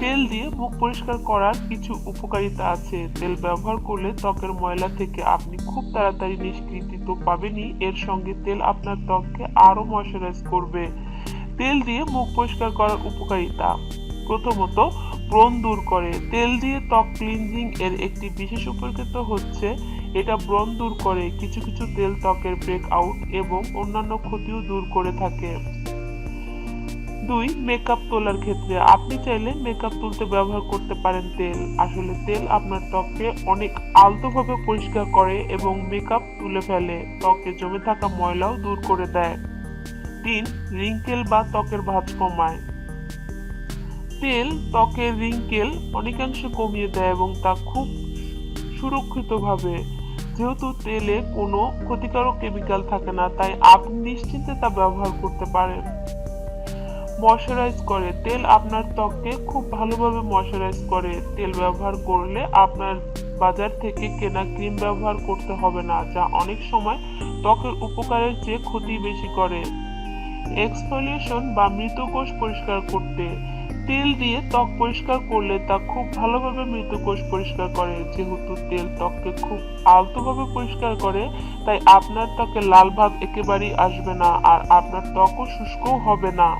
মুখ পরিষ্কার করার কিছু উপকারিতা আছে। তেল ব্যবহার করলে ত্বকের ময়লা থেকে আপনি খুব তাড়াতাড়ি নিষ্কৃতি তো পাবেনই। এর সঙ্গে তেল আপনার ত্বককে আরও ময়শ্চারাইজ করবে। তেল দিয়ে মুখ পরিষ্কার করার উপকারিতা। প্রথমত, ব্রণ দূর করে। তেল দিয়ে ত্বক ক্লিনজিং এর একটি বিশেষ উপকৃত হচ্ছে, এটা ব্রণ দূর করে। কিছু কিছু তেল ত্বকের ব্রেক আউট এবং অন্যান্য ক্ষতিও দূর করে থাকে। দুই মেকআপ তোলার ক্ষেত্রে। আপনি চাইলে মেকআপ তুলতে ব্যবহার করতে পারেন তেল। আসলে তেল আপনার ত্বককে অনেক আলতোভাবে পরিষ্কার করে এবং মেকআপ তুলে ফেলে। ত্বকে জমে থাকা ময়লাও দূর করে দেয়। তিন রিঙ্কেল বা ত্বকের ভাঁজ কমায়। তেল ত্বকের রিঙ্কেল অনেকাংশে কমিয়ে দেয় এবং তা খুব সুরক্ষিতভাবে। যেহেতু তেলে কোনো ক্ষতিকারক কেমিক্যাল থাকে না, তাই আপনি নিশ্চিন্তে তা ব্যবহার করতে পারেন। ময়শ্চারাইজ করে। তেল আপনার ত্বককে খুব ভালোভাবে ময়শ্চারাইজ করে। তেল ব্যবহার করলে আপনার বাজার থেকে কেনা ক্রিম ব্যবহার করতে হবে না, যা অনেক সময় ত্বকের উপকারের চেয়ে ক্ষতি বেশি করে। এক্সফোলিয়েশন বা মৃত কোষ পরিষ্কার করতে। তেল দিয়ে ত্বক পরিষ্কার করলে তা খুব ভালোভাবে মৃত কোষ পরিষ্কার করে। যেহেতু তেল ত্বককে খুব আলতোভাবে পরিষ্কার করে, তাই আপনার ত্বকে লাল ভাব একেবারেই আসবে না, আর আপনার ত্বকও শুষ্কও হবে না।